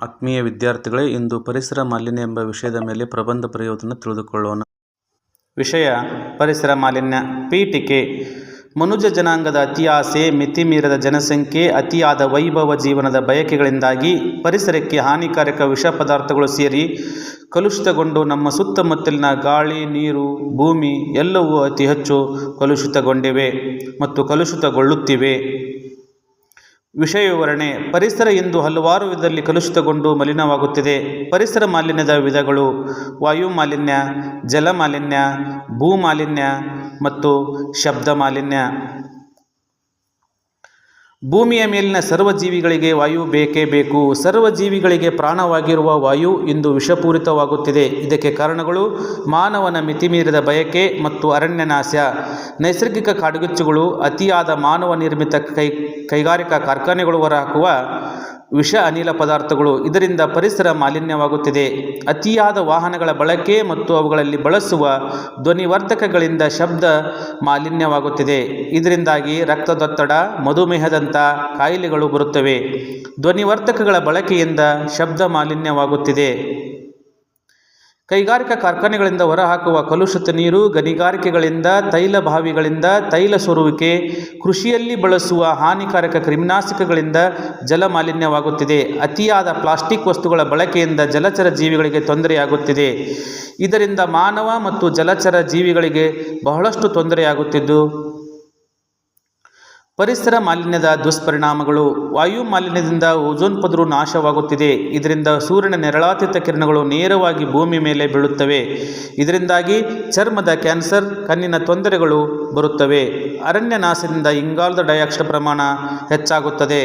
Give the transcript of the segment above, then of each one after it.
ಆತ್ಮೀಯ ವಿದ್ಯಾರ್ಥಿಗಳೇ, ಇಂದು ಪರಿಸರ ಮಾಲಿನ್ಯ ಎಂಬ ವಿಷಯದ ಮೇಲೆ ಪ್ರಬಂಧ ಬರೆಯುವುದನ್ನು ತಿಳಿದುಕೊಳ್ಳೋಣ. ವಿಷಯ ಪರಿಸರ ಮಾಲಿನ್ಯ. ಪೀಠಿಕೆ. ಮನುಜ ಜನಾಂಗದ ಅತಿಯಾಸೆ ಮಿತಿಮೀರದ ಜನಸಂಖ್ಯೆ ಅತಿಯಾದ ವೈಭವ ಜೀವನದ ಬಯಕೆಗಳಿಂದಾಗಿ ಪರಿಸರಕ್ಕೆ ಹಾನಿಕಾರಕ ವಿಷ ಪದಾರ್ಥಗಳು ಸೇರಿ ಕಲುಷಿತಗೊಂಡು ನಮ್ಮ ಸುತ್ತಮುತ್ತಲಿನ ಗಾಳಿ, ನೀರು, ಭೂಮಿ ಎಲ್ಲವೂ ಅತಿ ಹೆಚ್ಚು ಕಲುಷಿತಗೊಂಡಿವೆ ಮತ್ತು ಕಲುಷಿತಗೊಳ್ಳುತ್ತಿವೆ. ವಿಷಯ ವಿವರಣೆ ಪರಿಸರ ಇಂದು ಹಲವಾರು ವಿಧದಲ್ಲಿ ಕಲುಷಿತಗೊಂಡು ಮಲಿನವಾಗುತ್ತಿದೆ. ಪರಿಸರ ಮಾಲಿನ್ಯದ ವಿಧಗಳು ವಾಯು ಮಾಲಿನ್ಯ, ಜಲ ಮಾಲಿನ್ಯ, ಭೂ ಮಾಲಿನ್ಯ ಮತ್ತು ಶಬ್ದ ಮಾಲಿನ್ಯ. ಭೂಮಿಯ ಮೇಲಿನ ಸರ್ವ ಜೀವಿಗಳಿಗೆ ವಾಯು ಬೇಕೇ ಬೇಕು. ಸರ್ವ ಜೀವಿಗಳಿಗೆ ಪ್ರಾಣವಾಗಿರುವ ವಾಯು ಇಂದು ವಿಷಪೂರಿತವಾಗುತ್ತಿದೆ. ಇದಕ್ಕೆ ಕಾರಣಗಳು ಮಾನವನ ಮಿತಿಮೀರಿದ ಬಯಕೆ ಮತ್ತು ಅರಣ್ಯನಾಶ. ನೈಸರ್ಗಿಕ ಕಾಡುಗಿಚ್ಚುಗಳು ಅತಿಯಾದ ಮಾನವ ನಿರ್ಮಿತ ಕೈ ಕೈಗಾರಿಕಾ ಕಾರ್ಖಾನೆಗಳು ಹೊರಹಾಕುವ ವಿಷ ಅನಿಲ ಪದಾರ್ಥಗಳು ಇದರಿಂದ ಪರಿಸರ ಮಾಲಿನ್ಯವಾಗುತ್ತಿದೆ. ಅತಿಯಾದ ವಾಹನಗಳ ಬಳಕೆ ಮತ್ತು ಅವುಗಳಲ್ಲಿ ಬಳಸುವ ಧ್ವನಿವರ್ಧಕಗಳಿಂದ ಶಬ್ದ ಮಾಲಿನ್ಯವಾಗುತ್ತಿದೆ. ಇದರಿಂದಾಗಿ ರಕ್ತದೊತ್ತಡ ಮಧುಮೇಹದಂಥ ಕಾಯಿಲೆಗಳು ಬರುತ್ತವೆ. ಧ್ವನಿವರ್ಧಕಗಳ ಬಳಕೆಯಿಂದ ಶಬ್ದ ಮಾಲಿನ್ಯವಾಗುತ್ತಿದೆ. ಕೈಗಾರಿಕಾ ಕಾರ್ಖಾನೆಗಳಿಂದ ಹೊರಹಾಕುವ ಕಲುಷಿತ ನೀರು, ಗಣಿಗಾರಿಕೆಗಳಿಂದ, ತೈಲ ಬಾವಿಗಳಿಂದ, ತೈಲ ಸೋರುವಿಕೆ, ಕೃಷಿಯಲ್ಲಿ ಬಳಸುವ ಹಾನಿಕಾರಕ ಕ್ರಿಮಿನಾಶಕಗಳಿಂದ ಜಲ ಮಾಲಿನ್ಯವಾಗುತ್ತಿದೆ. ಅತಿಯಾದ ಪ್ಲಾಸ್ಟಿಕ್ ವಸ್ತುಗಳ ಬಳಕೆಯಿಂದ ಜಲಚರ ಜೀವಿಗಳಿಗೆ ತೊಂದರೆಯಾಗುತ್ತಿದೆ. ಇದರಿಂದ ಮಾನವ ಮತ್ತು ಜಲಚರ ಜೀವಿಗಳಿಗೆ ಬಹಳಷ್ಟು ತೊಂದರೆಯಾಗುತ್ತಿದ್ದು ಪರಿಸರ ಮಾಲಿನ್ಯದ ದುಷ್ಪರಿಣಾಮಗಳು, ವಾಯು ಮಾಲಿನ್ಯದಿಂದ ಓಜೋನ್ ಪದರು ನಾಶವಾಗುತ್ತಿದೆ. ಇದರಿಂದ ಸೂರ್ಯನ ನೆರಳಾತೀತ ಕಿರಣಗಳು ನೇರವಾಗಿ ಭೂಮಿ ಮೇಲೆ ಬೀಳುತ್ತವೆ. ಇದರಿಂದಾಗಿ ಚರ್ಮದ ಕ್ಯಾನ್ಸರ್, ಕಣ್ಣಿನ ತೊಂದರೆಗಳು ಬರುತ್ತವೆ. ಅರಣ್ಯ ನಾಶದಿಂದ ಇಂಗಾಲದ ಡೈಆಕ್ಸೈಡ್ ಪ್ರಮಾಣ ಹೆಚ್ಚಾಗುತ್ತದೆ.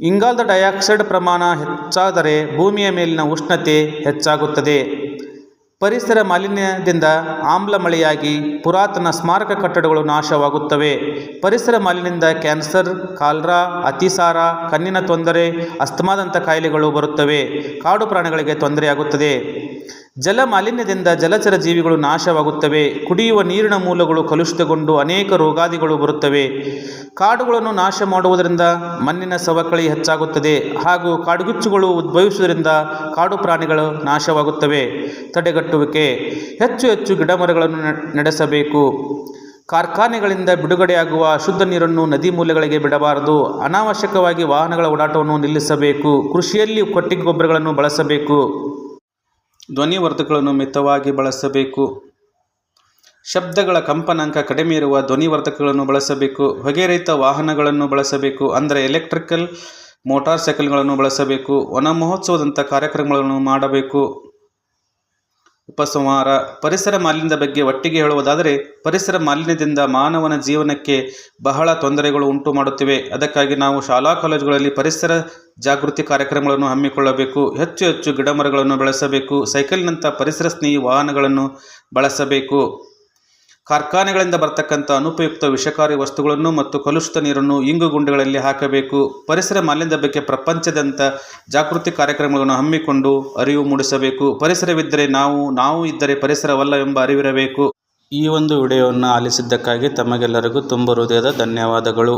ಇಂಗಾಲದ ಡೈಆಕ್ಸೈಡ್ ಪ್ರಮಾಣ ಹೆಚ್ಚಾದರೆ ಭೂಮಿಯ ಮೇಲಿನ ಉಷ್ಣತೆ ಹೆಚ್ಚಾಗುತ್ತದೆ. ಪರಿಸರ ಮಾಲಿನ್ಯದಿಂದ ಆಮ್ಲ ಮಳೆಯಾಗಿ ಪುರಾತನ ಸ್ಮಾರಕ ಕಟ್ಟಡಗಳು ನಾಶವಾಗುತ್ತವೆ. ಪರಿಸರ ಮಾಲಿನ್ಯದಿಂದ ಕ್ಯಾನ್ಸರ್, ಕಾಲ್ರಾ, ಅತಿಸಾರ, ಕಣ್ಣಿನ ತೊಂದರೆ ಅಸ್ತಮಾದಂಥ ಕಾಯಿಲೆಗಳು ಬರುತ್ತವೆ. ಕಾಡು ಪ್ರಾಣಿಗಳಿಗೆ ತೊಂದರೆಯಾಗುತ್ತದೆ. ಜಲ ಮಾಲಿನ್ಯದಿಂದ ಜಲಚರ ಜೀವಿಗಳು ನಾಶವಾಗುತ್ತವೆ. ಕುಡಿಯುವ ನೀರಿನ ಮೂಲಗಳು ಕಲುಷಿತಗೊಂಡು ಅನೇಕ ರೋಗಾದಿಗಳು ಬರುತ್ತವೆ. ಕಾಡುಗಳನ್ನು ನಾಶ ಮಾಡುವುದರಿಂದ ಮಣ್ಣಿನ ಸವಕಳಿ ಹೆಚ್ಚಾಗುತ್ತದೆ. ಹಾಗೂ ಕಾಡುಗುಚ್ಚುಗಳು ಉದ್ಭವಿಸುವುದರಿಂದ ಕಾಡು ಪ್ರಾಣಿಗಳು ನಾಶವಾಗುತ್ತವೆ. ತಡೆಗಟ್ಟುವಿಕೆ. ಹೆಚ್ಚು ಹೆಚ್ಚು ಗಿಡಮರಗಳನ್ನು ನಡೆಸಬೇಕು. ಕಾರ್ಖಾನೆಗಳಿಂದ ಬಿಡುಗಡೆಯಾಗುವ ಶುದ್ಧ ನೀರನ್ನು ನದಿ ಮೂಲೆಗಳಿಗೆ ಬಿಡಬಾರದು. ಅನಾವಶ್ಯಕವಾಗಿ ವಾಹನಗಳ ಓಡಾಟವನ್ನು ನಿಲ್ಲಿಸಬೇಕು. ಕೃಷಿಯಲ್ಲಿ ಕೊಟ್ಟಿಗೆ ಗೊಬ್ಬರಗಳನ್ನು ಬಳಸಬೇಕು. ಧ್ವನಿವರ್ಧಕಗಳನ್ನು ಮಿತವಾಗಿ ಬಳಸಬೇಕು. ಶಬ್ದಗಳ ಕಂಪನಾಂಕ ಕಡಿಮೆ ಇರುವ ಧ್ವನಿವರ್ಧಕಗಳನ್ನು ಬಳಸಬೇಕು. ಹೊಗೆರಹಿತ ವಾಹನಗಳನ್ನು ಬಳಸಬೇಕು. ಅಂದರೆ ಎಲೆಕ್ಟ್ರಿಕಲ್ ಮೋಟಾರ್ ಸೈಕಲ್ಗಳನ್ನು ಬಳಸಬೇಕು. ವನ ಮಹೋತ್ಸವದಂಥ ಕಾರ್ಯಕ್ರಮಗಳನ್ನು ಮಾಡಬೇಕು. ಉಪಸಂಹಾರ, ಪರಿಸರ ಮಾಲಿನ್ಯದ ಬಗ್ಗೆ ಒಟ್ಟಿಗೆ ಹೇಳುವುದಾದರೆ, ಪರಿಸರ ಮಾಲಿನ್ಯದಿಂದ ಮಾನವನ ಜೀವನಕ್ಕೆ ಬಹಳ ತೊಂದರೆಗಳು ಉಂಟು ಮಾಡುತ್ತಿವೆ. ಅದಕ್ಕಾಗಿ ನಾವು ಶಾಲಾ ಕಾಲೇಜುಗಳಲ್ಲಿ ಪರಿಸರ ಜಾಗೃತಿ ಕಾರ್ಯಕ್ರಮಗಳನ್ನು ಹಮ್ಮಿಕೊಳ್ಳಬೇಕು. ಹೆಚ್ಚು ಹೆಚ್ಚು ಗಿಡಮರಗಳನ್ನು ಬೆಳೆಸಬೇಕು. ಸೈಕಲ್ನಂಥ ಪರಿಸರ ಸ್ನೇಹಿ ವಾಹನಗಳನ್ನು ಬಳಸಬೇಕು. ಕಾರ್ಖಾನೆಗಳಿಂದ ಬರತಕ್ಕಂಥ ಅನುಪಯುಕ್ತ ವಿಷಕಾರಿ ವಸ್ತುಗಳನ್ನು ಮತ್ತು ಕಲುಷಿತ ನೀರನ್ನು ಇಂಗು ಗುಂಡುಗಳಲ್ಲಿ ಹಾಕಬೇಕು. ಪರಿಸರ ಮಾಲಿನ್ಯದ ಬಗ್ಗೆ ಪ್ರಪಂಚದಂತ ಜಾಗೃತಿ ಕಾರ್ಯಕ್ರಮಗಳನ್ನು ಹಮ್ಮಿಕೊಂಡು ಅರಿವು ಮೂಡಿಸಬೇಕು. ಪರಿಸರವಿದ್ದರೆ ನಾವು ನಾವು ಇದ್ದರೆ ಪರಿಸರವಲ್ಲ ಎಂಬ ಅರಿವಿರಬೇಕು. ಈ ಒಂದು ವಿಡಿಯೋವನ್ನು ಆಲಿಸಿದ್ದಕ್ಕಾಗಿ ತಮಗೆಲ್ಲರಿಗೂ ತುಂಬ ಹೃದಯದ ಧನ್ಯವಾದಗಳು.